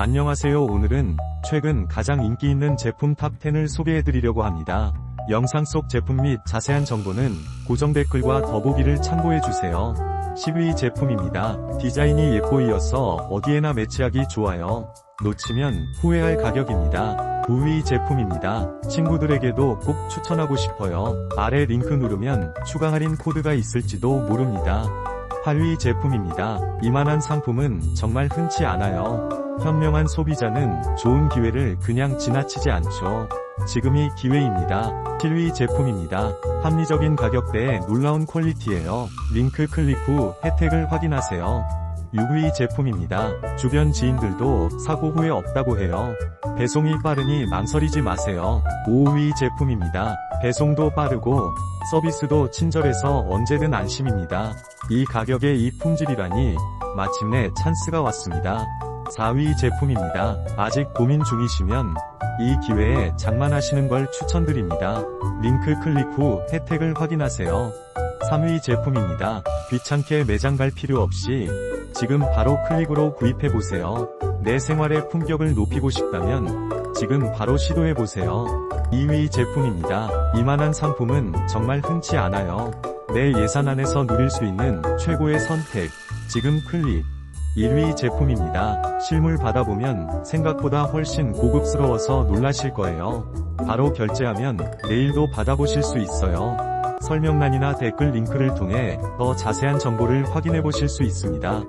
안녕하세요 오늘은 최근 가장 인기 있는 제품 탑10을 소개해드리려고 합니다. 영상 속 제품 및 자세한 정보는 고정 댓글과 더보기를 참고해주세요. 10위 제품입니다. 디자인이 예뻐이어서 어디에나 매치하기 좋아요. 놓치면 후회할 가격입니다. 9위 제품입니다. 친구들에게도 꼭 추천하고 싶어요. 아래 링크 누르면 추가 할인 코드가 있을지도 모릅니다. 8위 제품입니다. 이만한 상품은 정말 흔치 않아요. 현명한 소비자는 좋은 기회를 그냥 지나치지 않죠. 지금이 기회입니다. 7위 제품입니다. 합리적인 가격대에 놀라운 퀄리티예요. 링크 클릭 후 혜택을 확인하세요. 6위 제품입니다. 주변 지인들도 사고 후에 없다고 해요. 배송이 빠르니 망설이지 마세요. 5위 제품입니다. 배송도 빠르고 서비스도 친절해서 언제든 안심입니다. 이 가격에 이 품질이라니 마침내 찬스가 왔습니다. 4위 제품입니다. 아직 고민 중이시면 이 기회에 장만하시는 걸 추천드립니다. 링크 클릭 후 혜택을 확인하세요. 3위 제품입니다. 귀찮게 매장 갈 필요 없이 지금 바로 클릭으로 구입해보세요. 내 생활의 품격을 높이고 싶다면 지금 바로 시도해보세요. 2위 제품입니다. 이만한 상품은 정말 흔치 않아요. 내 예산 안에서 누릴 수 있는 최고의 선택. 지금 클릭. 1위 제품입니다. 실물 받아보면 생각보다 훨씬 고급스러워서 놀라실 거예요. 바로 결제하면 내일도 받아보실 수 있어요. 설명란이나 댓글 링크를 통해 더 자세한 정보를 확인해 보실 수 있습니다.